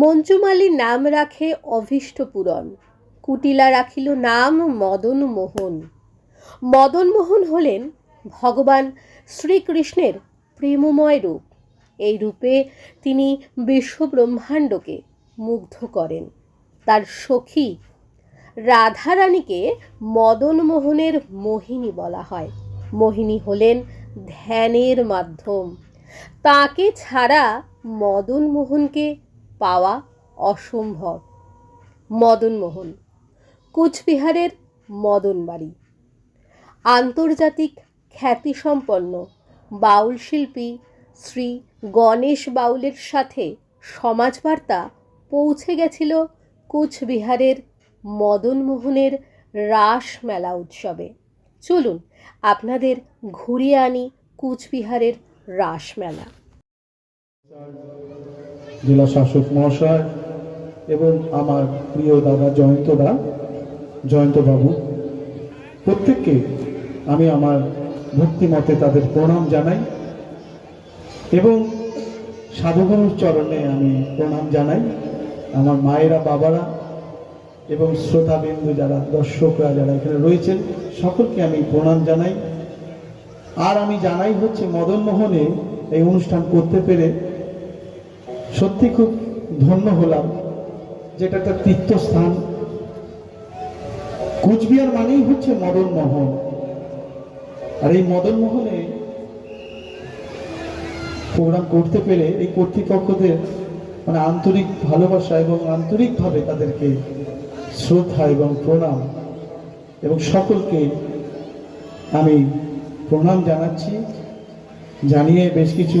মঞ্জুমালি নাম রাখে অভীষ্ট পূরণ কুটিলা রাখিল নাম মদন মোহন মদন মোহন হলেন ভগবান শ্রীকৃষ্ণের প্রেমময় রূপ। এই রূপে তিনি বিশ্বব্রহ্মাণ্ডকে মুগ্ধ করেন। তার সখী রাধারানীকে মদন মোহনের মোহিনী বলা হয়। মোহিনী হলেন ধ্যানের মাধ্যম। তাকে ছাড়া মদন মোহনকে পাওয়া অসম্ভব। মদনমোহন, কুচবিহারের মদন বাড়ি আন্তর্জাতিক খ্যাতিসম্পন্ন বাউল শিল্পী শ্রী গণেশ বাউলের সাথে সমাজবার্তা পৌঁছে গেছিল কুচবিহারের মদনমোহনের রাস মেলা উৎসবে। চলুন আপনাদের ঘুরিয়ে আনি কুচবিহারের রাস মেলা। জেলা শাসক মহাশয় এবং আমার প্রিয় দাদা জয়ন্তদা, জয়ন্তবাবু, প্রত্যেককে আমি আমার ভক্তিমতে তাদের প্রণাম জানাই এবং সাধুগুরুর চরণে আমি প্রণাম জানাই। আমার মায়েরা, বাবারা এবং শ্রোতাবিন্দু যারা, দর্শকরা যারা এখানে রয়েছেন, সকলকে আমি প্রণাম জানাই। আর আমি জানাই হচ্ছে মদন মোহনে এই অনুষ্ঠান করতে পেরে সত্যি খুব ধন্য হলাম যেটা একটা তীর্থস্থান। কুচবিহার মানেই হচ্ছে মদন মহল আর এই মদন মহলে প্রোগ্রাম করতে পেরে এই কর্তৃপক্ষদের মানে আন্তরিক ভালোবাসা এবং আন্তরিকভাবে তাদেরকে শ্রদ্ধা এবং প্রণাম এবং সকলকে আমি প্রণাম জানাচ্ছি। জানিয়ে বেশ কিছু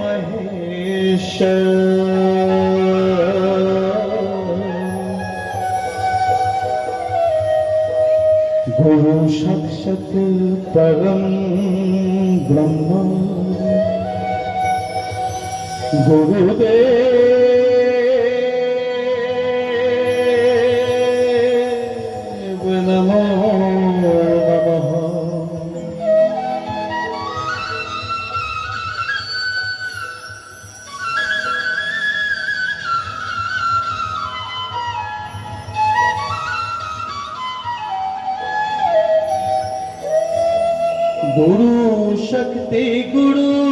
গুরুদেব মহেশ। গুরু সাক্ষাৎ পরম গুরু শক্তি গুরু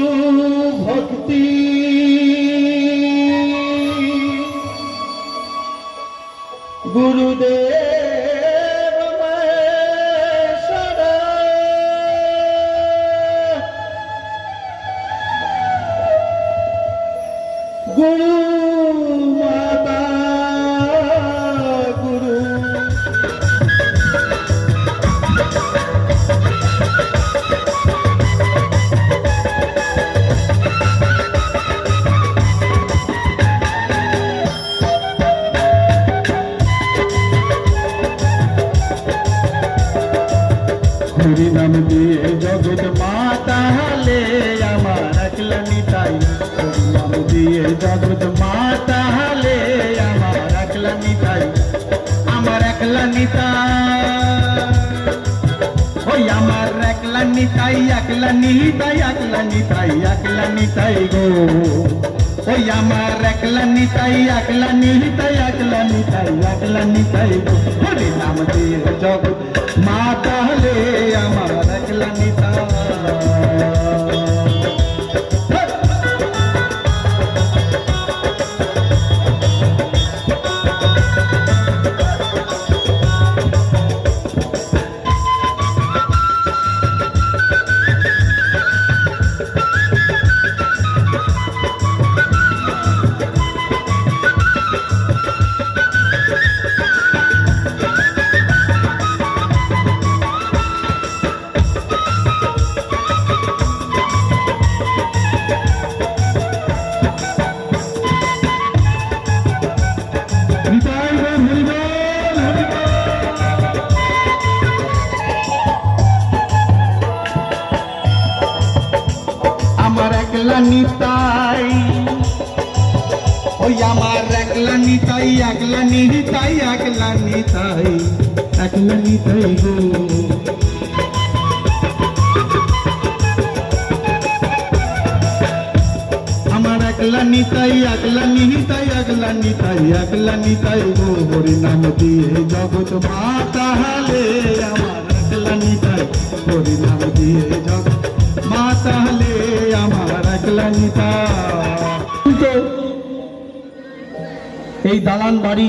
ওই আমার একলা নিতাই একলা নিতাই একলা নিতাই একলা নিতাই গো। ওই আমার একলা নিতাই একলা নিতাই একলা নিতাই একলা নিতাই গো। হরে নাম দিয়ে মা তাহলে আমার একলা নিতাই। ওই আমার একলা নিতাই একলা নিতাই একলা নিতাই একলা নিতাই গো। আমার একলা নিতাই একলা নিতাই একলা নিতাই একলা নিতাই গো। হরি নাম দিয়ে জগৎ মা তাহলে আমার একলা নিতাই হরি নাম দিয়ে জগৎ মা তাহলে আমার একলা নিতাই এই দালান বাড়ি,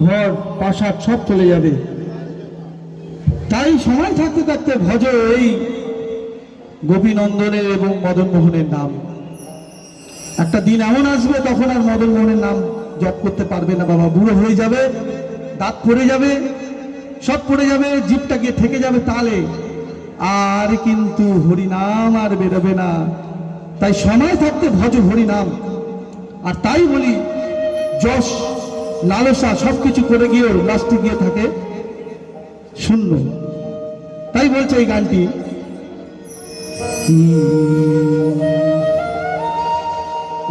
ঘর, প্রাসাদ সব চলে যাবে। তাই সময় থাকতে থাকতে ভজ এই গোপীনন্দনের এবং মদন মোহনের নাম। একটা দিন এমন আসবে, তখন আর মদন মোহনের নাম জপ করতে পারবে না, বাবা। বুড়ো হয়ে যাবে, দাঁত পড়ে যাবে, সব পড়ে যাবে জিপটা গিয়ে থেকে যাবে তালে। আর কিন্তু হরিনাম আর বেরোবে না। তাই সময় থাকতে ভজ হরিনাম। আর তাই বলি যশ লালসা সবকিছু করে গিয়েও লাস্টে গিয়ে থাকে শূন্য। তাই বলছে এই গানটি,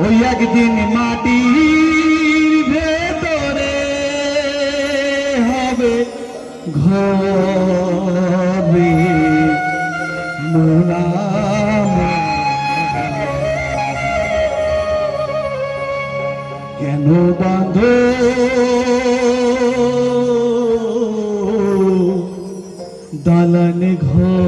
ওই একদিন মাটির ভেতরে হবে ঘরে। বাঁধ দালান ঘর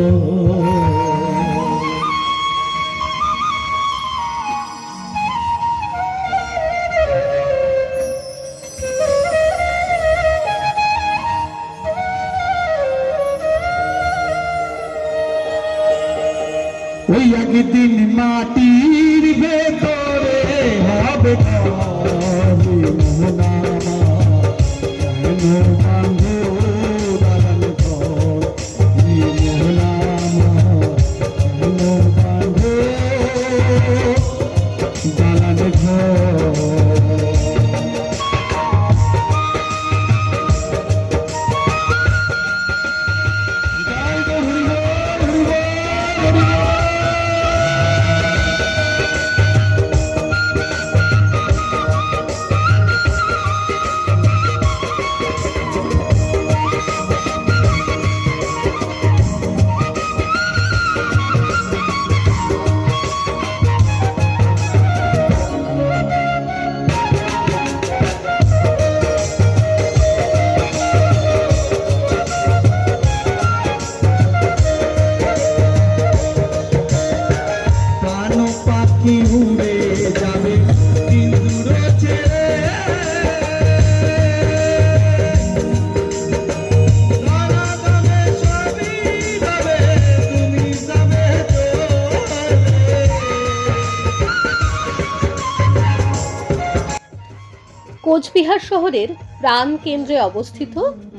কোচবিহার শহরের প্রাণ কেন্দ্রে অবস্থিত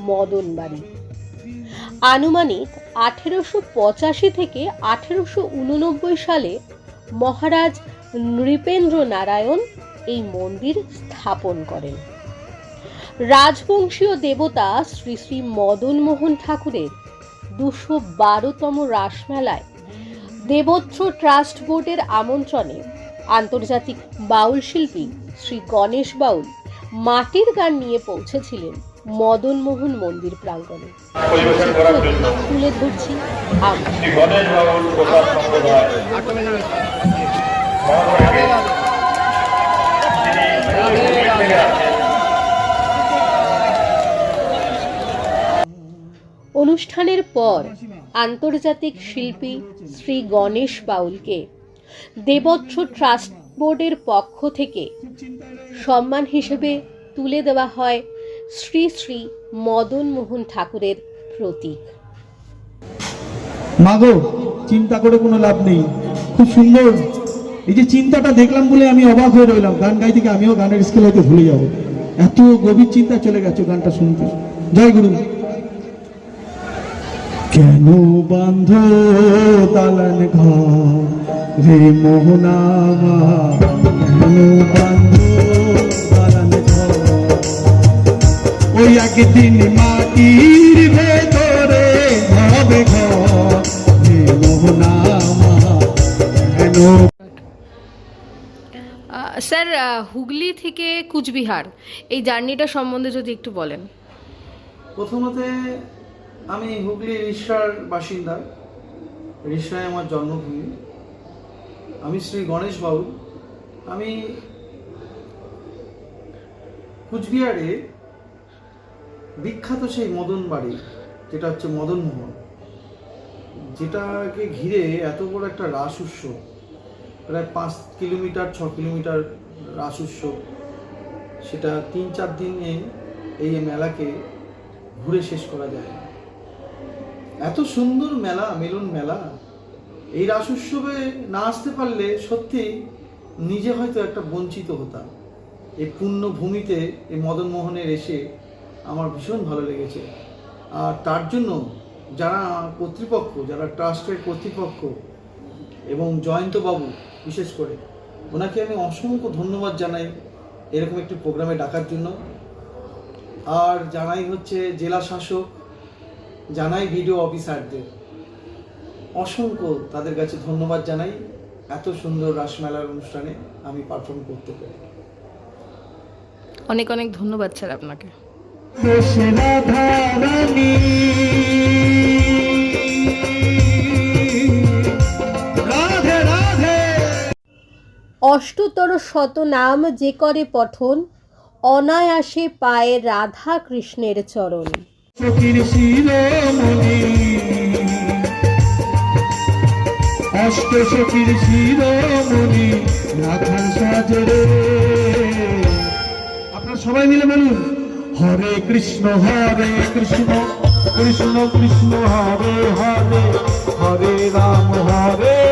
মদন বাড়ি। আনুমানিক আঠেরোশো পঁচাশি থেকে আঠেরোশো উননব্বই সালে মহারাজ নৃপেন্দ্র নারায়ণ এই মন্দির স্থাপন করেন। রাজবংশীয় দেবতা শ্রী শ্রী মদন মোহন ঠাকুরের দুশো বারোতম রাসমেলায় দেবোত্র ট্রাস্ট বোর্ডের আমন্ত্রণে আন্তর্জাতিক বাউল শিল্পী শ্রী গণেশ বাউল মাটির গান নিয়ে পৌঁছেছিলেন মদনমোহন মন্দির প্রাঙ্গণে। তুলে ধরছি অনুষ্ঠানের পর আন্তর্জাতিক শিল্পী শ্রী গণেশ বাউলকে দেবত্র ট্রাস্ট বোর্ডের পক্ষ থেকে সম্মান হিসেবে তুলে দেওয়া হয় শ্রী শ্রী মদন মোহন ঠাকুরের প্রতীক। মাগো চিন্তা করে কোনো লাভ নেই। খুব সুন্দর। এই যে চিন্তাটা দেখলাম বলে আমি অবাক হয়ে রইলাম। গান গাই থেকে আমিও গানের স্কেল হয়তো ভুলে যাব। এত গভীর চিন্তা চলে গেছে গানটা শুনতে। জয় গুরু কেন বান্ধ দালান ঘর রে মোহনামা কেন ওই একদিন মাটির ভেতরে হবে স্যার হুগলি থেকে কুচবিহার এই জার্নিটা সম্বন্ধে যদি একটু বলেন। প্রথমতে আমি হুগলি রিষড়ার বাসিন্দা। রিষড়ায় আমার জন্মভূমি। আমি শ্রী গণেশ বাবু আমি কুচবিহারে বিখ্যাত সেই মদন বাড়ি, যেটা হচ্ছে মদন মোহন যেটাকে ঘিরে এত বড় একটা রাস উৎসব, প্রায় পাঁচ কিলোমিটার, ছ কিলোমিটার রাস উৎসব, সেটা তিন চার দিনে এই মেলাকে ঘুরে শেষ করা যায়। এত সুন্দর মেলা, মিলন মেলা, এই রাস উৎসবে না আসতে পারলে সত্যি নিজে হয়তো একটা বঞ্চিত হতাম। এই পুণ্যভূমিতে এই মদন মোহনের এসে আমার ভীষণ ভালো লেগেছে। আর তার জন্য যারা কর্তৃপক্ষ, যারা ট্রাস্টের কর্তৃপক্ষ এবং জয়ন্তবাবু বিশেষ করে, ওনাকে আমি অসংখ্য ধন্যবাদ জানাই এরকম একটি প্রোগ্রামে ডাকার জন্য। আর জানাই হচ্ছে জেলা শাসক, জানাই ভিডিও অফিসারদের। অসংখ্য তাদের কাছে ধন্যবাদ জানাই। এত সুন্দর রাসমেলার অনুষ্ঠানে আমি পারফর্ম করতে পেরে। অনেক অনেক ধন্যবাদ স্যার আপনাকে। অষ্টতর শত নাম যে করে পঠন অনায়াসে পায়ে রাধা কৃষ্ণের চরণ শিরোমণি রাধার সাজরে। সবাই মিলে বলুন হরে কৃষ্ণ হরে কৃষ্ণ কৃষ্ণ কৃষ্ণ হরে হরে হরে রাম হরে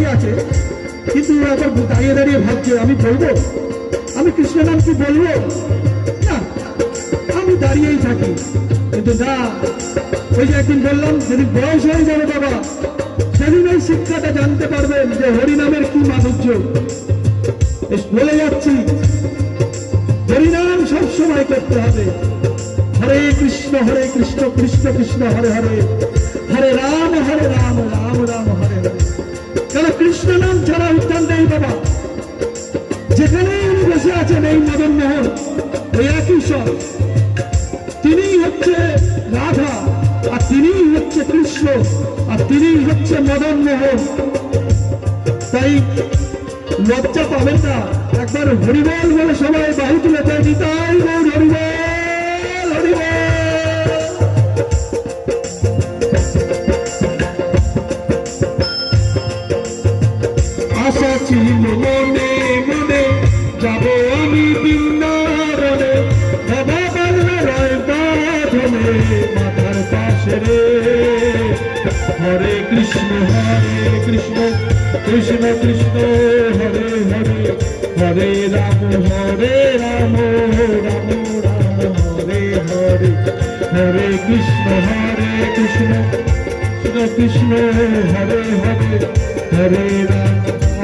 ব্যাপারটা আছে, কিন্তু এখন দাঁড়িয়ে দাঁড়িয়ে ভাবছে, আমি বলব? আমি কৃষ্ণ নাম কি বলব? না, আমি দাঁড়িয়েই থাকি। কিন্তু না, ওই যে একদিন বললাম যদি বয়স হয়ে যাবে বাবা, সেদিন এই শিক্ষাটা জানতে পারবেন যে হরিনামের কি মাধুর্য। বলে যাচ্ছি, হরিনাম সবসময় করতে হবে। হরে কৃষ্ণ হরে কৃষ্ণ কৃষ্ণ কৃষ্ণ, হরে হরে। হরে রাম হরে রাম রাম রাম, হরে হরে। কেন কৃষ্ণ নাম ছাড়া উত্তর নেই বাবা। যেখানে উনি বসে আছেন এই মদন মোহন, ওই একই সব তিনিই হচ্ছে রাধা, আর তিনি হচ্ছে কৃষ্ণ, আর তিনিই হচ্ছে মদন মোহন। তাই লজ্জা পাবেন না, একবার হরিবল বলে সবাই বাহু তুলে দেয়, নিতাই গৌর হরিবল হরিবল। আশা মনে মনে, যাব আমি বৃন্দাবনে। বাবা বললে বাঁধনে, মাথার পাশে রে। হরে কৃষ্ণ হরে কৃষ্ণ কৃষ্ণ কৃষ্ণ, হরে হরে। হরে রাম হরে রাম রাম রাম, হরে হরে। হরে কৃষ্ণ হরে কৃষ্ণ কৃষ্ণ কৃষ্ণ, হরে হরে। হরে রাম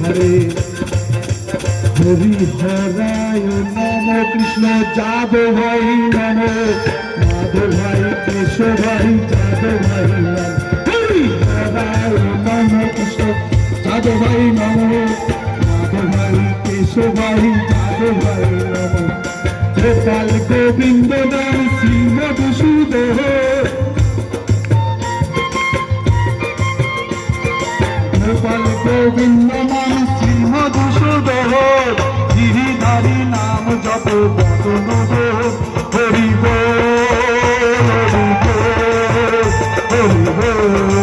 হরে হরে হরি হরায় নম কৃষ্ণ, যাদব ভাই নম। মাধব ভাই কেশব ভাই যাদব ভাই হরি হরায় নম কৃষ্ণ, যাদব ভাই নম। মাধব ভাই কেশব ভাই যাদব ভাই নম। গোপাল গোবিন্দ নাম শ্রী মধুসূদন। গোপাল গোবিন্দ নাম সিংহ মধুসূদন গিরিধারী নাম জপ বদন হরি হরি হরি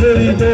মদন